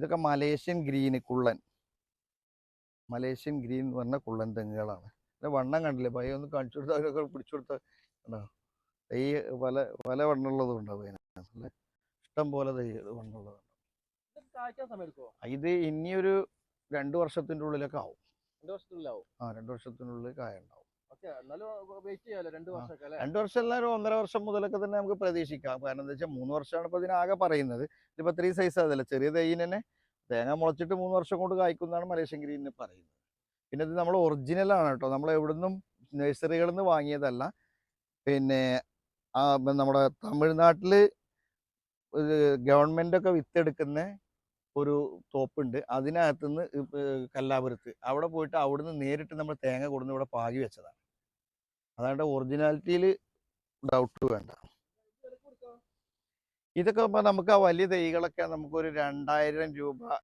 ഇതൊക്കെ Malaysian green കുള്ളൻ. Malaysian green എന്ന് പറഞ്ഞ കുള്ളൻ തെങ്ങുകളാണ്. ഇതിന്റെ വണ്ണം കണ്ടില്ലേ? ഭയം ഒന്ന് കാണിച്ചു കൊടുത്താൽ അവരൊക്കെ പിടിച്ചു കൊടുത്താൽ തൈ പല പല വണ്ണമുള്ളതും ഉണ്ടാവും അതിനകത്ത് ഇഷ്ടം പോലെ തൈ വണ്ണമുള്ളതുണ്ട് ഇത് ഇനിയൊരു രണ്ടു വർഷത്തിന്റെ ഉള്ളിലൊക്കെ ആവും. രണ്ട് വർഷത്തിനുള്ളിൽ ആ രണ്ടു വർഷത്തിനുള്ളിൽ കായ ഉണ്ടാവും. രണ്ട് വർഷം അല്ല ഒരു ഒന്നര വർഷം മുതലൊക്കെ തന്നെ നമുക്ക് പ്രതീക്ഷിക്കാം. കാരണം എന്താ വെച്ചാൽ മൂന്ന് വർഷമാണ് ഇപ്പൊ ഇതിനാകെ പറയുന്നത്. ഇതിപ്പോ ത്രീ സൈസ് അതല്ല ചെറിയ തേയിന് തന്നെ തേങ്ങ മുളച്ചിട്ട് മൂന്ന് വർഷം കൊണ്ട് കായ്ക്കുന്നതാണ് മലേഷ്യൻ ഗ്രീനിന് പറയുന്നത്. പിന്നെ ഇത് നമ്മൾ ഒറിജിനൽ ആണ് കേട്ടോ. നമ്മൾ എവിടുന്നും നഴ്സറികളിൽ നിന്ന് വാങ്ങിയതല്ല. പിന്നെ നമ്മുടെ തമിഴ്നാട്ടിൽ ഗവൺമെന്റ് ഒക്കെ വിത്തെടുക്കുന്ന ഒരു തോപ്പുണ്ട്. അതിനകത്തുനിന്ന് കല്ലാപുരത്ത്. അവിടെ പോയിട്ട് അവിടുന്ന് നേരിട്ട് നമ്മൾ തേങ്ങ കൊടുന്ന് ഇവിടെ പാകി വെച്ചതാണ്. അതാണ്ട് ഒറിജിനാലിറ്റിയിൽ ഡൗട്ട് വേണ്ട. ഇതൊക്കെ നമുക്ക് ആ വലിയ തൈകളൊക്കെ നമുക്കൊരു രണ്ടായിരം രൂപ